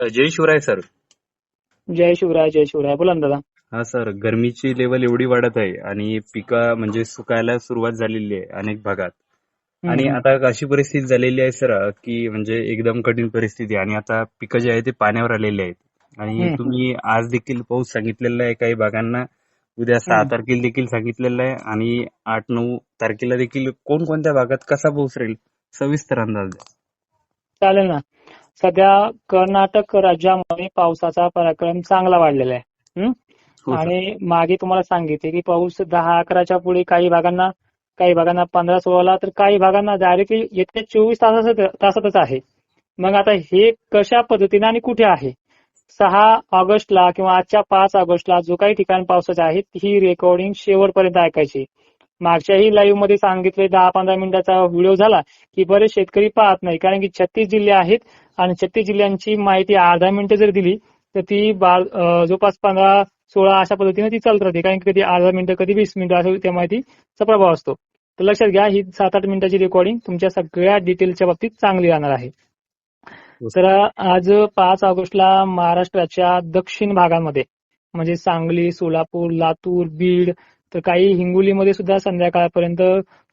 जय Shivrai sir जय शिवराय जय शिवराय बोला ना दादा हा सर गरमीची लेवल एवढी वाढत आहे आणि पिका म्हणजे सुकायला सुरुवात झालेली आहे अनेक भागात आणि. आता अशी परिस्थिती झालेली आहे सर की म्हणजे एकदम कठीण परिस्थिती. आणि आता पिकं जे आहे ते पाण्यावर आलेले आहेत आणि. तुम्ही आज देखील पाऊस सांगितलेला आहे काही भागांना उद्या सहा. तारखेला देखील सांगितलेलं आहे आणि आठ नऊ तारखेला देखील कोणकोणत्या भागात कसा पाऊस राहील सविस्तर अंदाज द्या. चालेल ना सध्या कर्नाटक राज्यामध्ये पावसाचा पराक्रम चांगला वाढलेला आहे? हो. आणि मागे तुम्हाला सांगितले की पाऊस दहा अकराच्या पुढे काही भागांना काही भागांना पंधरा सोळाला तर काही भागांना डायरेक्टली येत्या चोवीस तासात तासातच आहे मग आता हे कशा पद्धतीने आणि कुठे आहे सहा ऑगस्टला किंवा आजच्या पाच ऑगस्टला जो काही ठिकाण पावसाचे आहेत ही रेकॉर्डिंग शेवटपर्यंत ऐकायची मागच्याही लाईव्हमध्ये सांगितले दहा पंधरा मिनिटाचा व्हिडिओ झाला की बरेच शेतकरी पाहत नाही. कारण की छत्तीस जिल्हे आहेत आणि छत्तीस जिल्ह्यांची माहिती अर्धा मिनिटं जर दिली तर ती जवळपास पंधरा सोळा अशा पद्धतीने ती चालत राहते. कारण की कधी अर्धा मिनिटं कधी वीस मिनिटं असं त्या माहितीचा प्रभाव असतो. तर लक्षात घ्या ही सात आठ मिनिटाची रेकॉर्डिंग तुमच्या सगळ्या डिटेलच्या बाबतीत चांगली राहणार आहे. तर आज पाच ऑगस्टला महाराष्ट्राच्या दक्षिण भागांमध्ये म्हणजे सांगली सोलापूर लातूर बीड तर काही हिंगोलीमध्ये सुद्धा संध्याकाळपर्यंत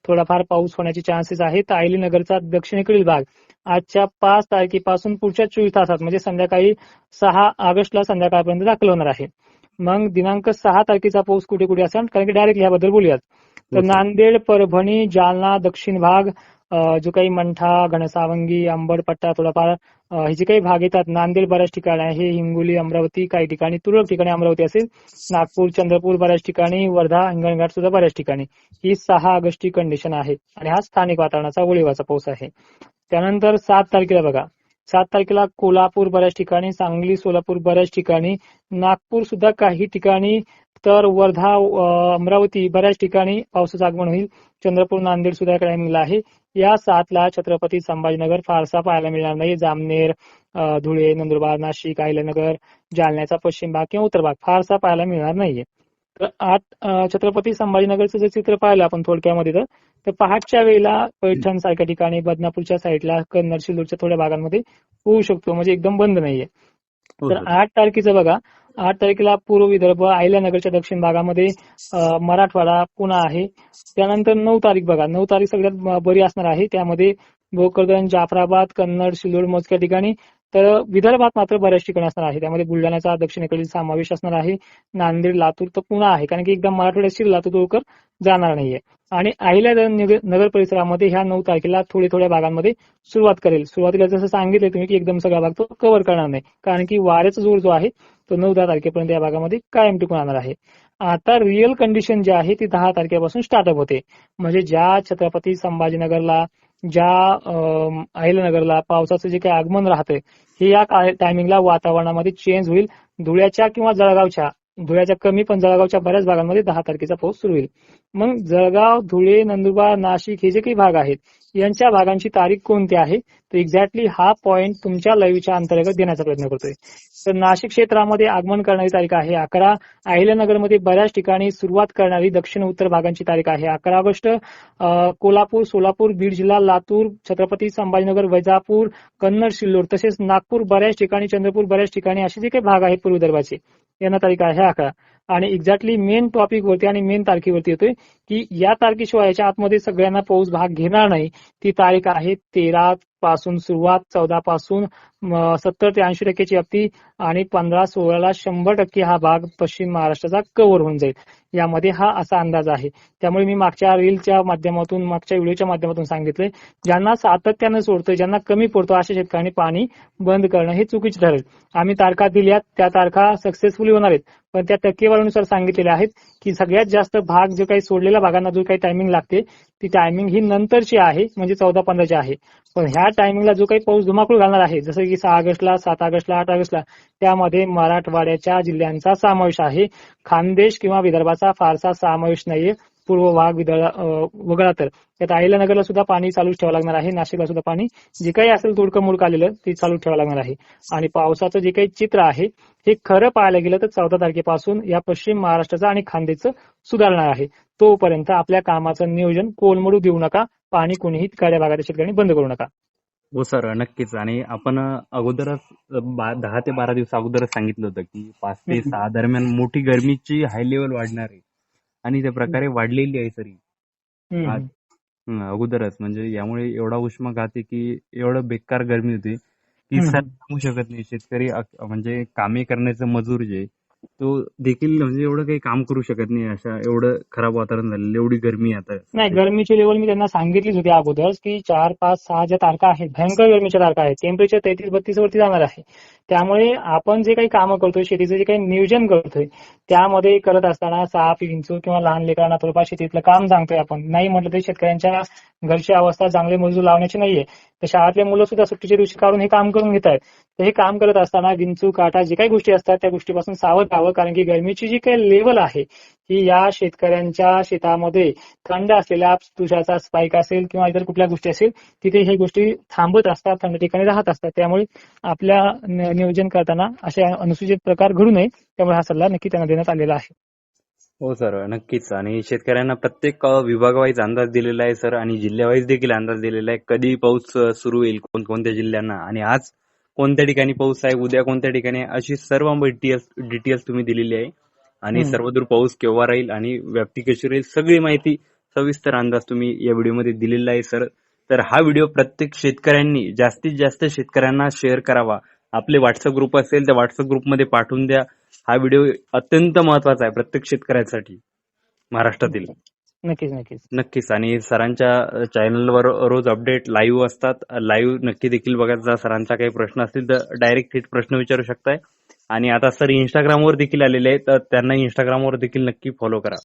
थोडाफार पाऊस होण्याचे चान्सेस आहेत. आयली नगरचा दक्षिणेकडील भाग आजच्या पाच तारखेपासून पुढच्या चोवीस तासात म्हणजे संध्याकाळी सहा ऑगस्टला संध्याकाळपर्यंत दाखल होणार आहे. मग दिनांक सहा तारखेचा पाऊस कुठे कुठे असेल? कारण की डायरेक्ट याबद्दल बोलूयात. तर. नांदेड परभणी जालना दक्षिण भाग जो काही मंठा घनसावंगी अंबडपट्टा थोडाफार हे जे काही भाग येतात नांदेड बऱ्याच ठिकाणी आहे हिंगोली अमरावती काही ठिकाणी तुरळक ठिकाणी अमरावती असेल नागपूर चंद्रपूर बऱ्याच ठिकाणी वर्धा हिंगणघाट सुद्धा बऱ्याच ठिकाणी. ही सहा ऑगस्टची कंडिशन आहे आणि हा स्थानिक वातावरणाचा ओळीवाचा पाऊस आहे. त्यानंतर सात तारखेला बघा. सात तारखेला कोल्हापूर बऱ्याच ठिकाणी सांगली सोलापूर बऱ्याच ठिकाणी नागपूर सुद्धा काही ठिकाणी तर वर्धा अमरावती बऱ्याच ठिकाणी पावसाचं आगमन होईल. चंद्रपूर नांदेड सुद्धा टायमिंगला आहे. या सातला छत्रपती संभाजीनगर फारसा पाहायला मिळणार नाही. जामनेर धुळे नंदुरबार नाशिक अहिल्यानगर जालन्याचा पश्चिम भाग किंवा उत्तर भाग फारसा पाहायला मिळणार नाहीये. तर आठ छत्रपती संभाजीनगरचं जर चित्र पाहिलं आपण थोडक्यामध्ये तर तर पहाटच्या वेळेला पैठण सारख्या ठिकाणी बदनापूरच्या साईडला कन्नड सिल्लोडच्या थोड्या भागांमध्ये होऊ शकतो. म्हणजे एकदम बंद नाहीये. तर सर. आठ तारखेचं बघा. आठ तारखेला पूर्व विदर्भ अहिल्यानगरच्या दक्षिण भागामध्ये मराठवाडा पुन्हा आहे. त्यानंतर नऊ तारीख बघा. नऊ तारीख सगळ्यात बरी असणार आहे. त्यामध्ये भोकरदन जाफराबाद कन्नड सिल्लोड मोजक्या ठिकाणी तर विदर्भात मात्र बऱ्याच ठिकाणी असणार आहे त्यामध्ये बुलढाण्याचा दक्षिणेकडील समावेश असणार आहे. नांदेड लातूर तर पुन्हा आहे. कारण की एकदा मराठवाड्याशी लातूर तर जाणार नाहीये. आणि अहिल्या नगर नगर परिसरामध्ये ह्या नऊ तारखेला थोड्या थोड्या भागांमध्ये सुरुवात करेल. सुरुवातीला जसं सांगितलं तुम्ही की एकदम सगळा भाग तो कव्हर करणार नाही. कारण की वाऱ्याचा जोर जो आहे तो नऊ दहा तारखेपर्यंत या भागामध्ये कायम टिकून राहणार आहे. आता रिअल कंडिशन जी आहे ती दहा तारखेपासून स्टार्टअप होते. म्हणजे ज्या छत्रपती संभाजीनगरला ज्या अहिलनगरला पावसाचं जे काही आगमन राहतंय हे या टायमिंगला वातावरणामध्ये चेंज होईल. धुळ्याच्या किंवा जळगावच्या धुळ्याच्या कमी पण जळगावच्या बऱ्याच भागांमध्ये दहा तारखेचा पाऊस सुरू होईल. मग जळगाव धुळे नंदुरबार नाशिक हे जे काही भाग आहेत यांच्या भागांची तारीख कोणती आहे? तर एक्झॅक्टली हा पॉइंट तुमच्या लाईव्हच्या अंतर्गत देण्याचा प्रयत्न करतोय. तर नाशिक क्षेत्रामध्ये आगमन करणारी तारीख आहे अकरा. अहिल्यानगरमध्ये बऱ्याच ठिकाणी सुरुवात करणारी दक्षिण उत्तर भागांची तारीख आहे अकरा ऑगस्ट. कोल्हापूर सोलापूर बीड जिल्हा लातूर छत्रपती संभाजीनगर वैजापूर कन्नड सिल्लोड तसेच नागपूर बऱ्याच ठिकाणी चंद्रपूर बऱ्याच ठिकाणी असे जे काही भाग आहेत पूर्वदर्भाचे यांना तारीख आहे? अकरा आणि एक्झॅक्टली मेन टॉपिक वरती आणि मेन तारखेवरती येतोय. की या तारखेशिवाय याच्या आतमध्ये सगळ्यांना पाऊस भाग घेणार नाही. ती तारीख आहे तेरा पासून सुरुवात चौदा पासून सत्तर ते ऐंशी टक्क्याची व्याप्ती आणि पंधरा सोळाला शंभर टक्के हा भाग पश्चिम महाराष्ट्राचा कव्हर होऊन जाईल. यामध्ये हा असा अंदाज आहे. त्यामुळे मी मागच्या रीलच्या माध्यमातून मागच्या व्हिडिओच्या माध्यमातून सांगितलंय ज्यांना सातत्यानं सोडतोय ज्यांना कमी पडतो अशा शेतकऱ्यांनी पाणी बंद करणं हे चुकीचे ठरेल. आम्ही तारखा दिल्यात त्या तारखा सक्सेसफुली होणार आहेत. पण त्या टक्केवारीनुसार सांगितलेल्या आहेत की सगळ्यात जास्त भाग जो काही सोडलेल्या भागांना जो काही टायमिंग लागते ती टायमिंग ही नंतरची आहे म्हणजे चौदा पंधराची आहे. पण ह्या टायमिंगला जो काही पाऊस धुमाकूळ घालणार आहे जसं की सहा ऑगस्टला सात ऑगस्टला आठ ऑगस्टला त्यामध्ये मराठवाड्याच्या जिल्ह्यांचा समावेश आहे. खानदेश किंवा विदर्भाचा फारसा समावेश नाहीये. पूर्व विदर्भ अं, वगळा तर त्यात अहिल्यानगरला सुद्धा पाणी चालूच ठेवावं लागणार आहे नाशिकला सुद्धा पाणी. जे काही असेल तोडकं मुडकं आलेलं ते चालू ठेवावं लागणार आहे. आणि पावसाचं जे काही चित्र आहे हे खरं पाहायला गेलं तर चौदा तारखेपासून या पश्चिम महाराष्ट्राचं आणि खानदेशचं सुधारणार आहे. तोपर्यंत आपल्या कामाचं नियोजन कोलमडू देऊ नका पाणी कोणीही तिकडल्या भागातील शेतकऱ्यांनी बंद करू नका. हो सर नक्कीच. आणि आपण अगोदरच दहा ते बारा दिवस अगोदरच सांगितलं होतं की पाच ते. सहा दरम्यान मोठी गरमीची हाय लेवल वाढणार आहे. आणि त्या प्रकारे वाढलेली आहे सर. हम्म, आज- अगोदरच. म्हणजे यामुळे एवढा उष्माघात आहे की एवढं बेकार गरमी होती. की. सर सांगू शकत नाही. शेतकरी म्हणजे कामे करण्याचं मजूर जे तो देखील म्हणजे एवढं काही काम करू शकत नाही अशा एवढं खराब वातावरण झालेलं एवढी गरमी आता. नाही गरमीची लेवल मी त्यांना सांगितलीच होती अगोदर की चार पाच सहा ज्या तारखा आहेत भयंकर गरमीच्या तारखा आहेत टेम्परेचर तेहतीस बत्तीस वरती जाणार आहे. त्यामुळे आपण जे काही कामं करतोय शेतीचं जे काही नियोजन करतोय त्यामध्ये करत असताना साप विंचू किंवा लहान लेकरांना थोडंफार शेतीतलं काम सांगतोय आपण. नाही म्हटलं तरी शेतकऱ्यांच्या घरची अवस्था चांगले मजूर लावण्याची नाहीये. तर शाळातले मुलं सुद्धा सुट्टीच्या दिवशी काढून हे काम करून घेत आहेत तर हे काम करत असताना विंचू काटा जे काही गोष्टी असतात त्या गोष्टीपासून सावध राहावं कारण की गरमीची जी काही लेवल आहे ही या शेतकऱ्यांच्या शेतामध्ये थंड असलेल्या तुषाचा स्पाईक असेल किंवा इतर कुठल्या गोष्टी असेल तिथे हे गोष्टी थांबत असतात थंड ठिकाणी राहत असतात. त्यामुळे आपल्या नियोजन करताना असे अनुसूचित प्रकार घडू नये त्यामुळे हा सल्ला नक्की त्यांना देण्यात आलेला आहे. हो सर. नक्कीच. आणि शेतकऱ्यांना प्रत्येक विभागवाईज अंदाज दिलेला आहे सर. आणि जिल्ह्यावाईज देखील अंदाज दिलेला आहे. कधी पाऊस सुरू होईल कोणकोणत्या जिल्ह्यांना? आणि आज कोणत्या ठिकाणी पाऊस आहे? उद्या कोणत्या ठिकाणी? अशी सर्व डिटेल्स डिटेल्स तुम्ही दिलेली आहे. आणि. सर्वदूर पाऊस केव्हा राहील आणि व्याप्ती कशी राहील सगळी माहिती सविस्तर अंदाज तुम्ही या व्हिडिओमध्ये दिलेला आहे सर. तर हा व्हिडिओ प्रत्येक शेतकऱ्यांनी जास्तीत जास्त शेतकऱ्यांना शेअर करावा. आपले व्हॉट्सअप ग्रुप असेल त्या व्हॉट्सअप ग्रुपमध्ये पाठवून द्या. हा व्हिडिओ अत्यंत महत्त्वाचा आहे प्रत्येक शेतकऱ्यासाठी महाराष्ट्रातील. नक्कीच नक्कीच. नक्कीच. आणि सरांच्या चॅनलवर रोज अपडेट लाईव्ह असतात. लाईव्ह नक्की देखील बघत जा सरांचा काही प्रश्न असतील तर डायरेक्ट थेट प्रश्न विचारू शकताय. आणि आता सर इंस्टाग्रामवर देखील आलेले आहेत. तर त्यांना इंस्टाग्रामवर देखील नक्की फॉलो करा.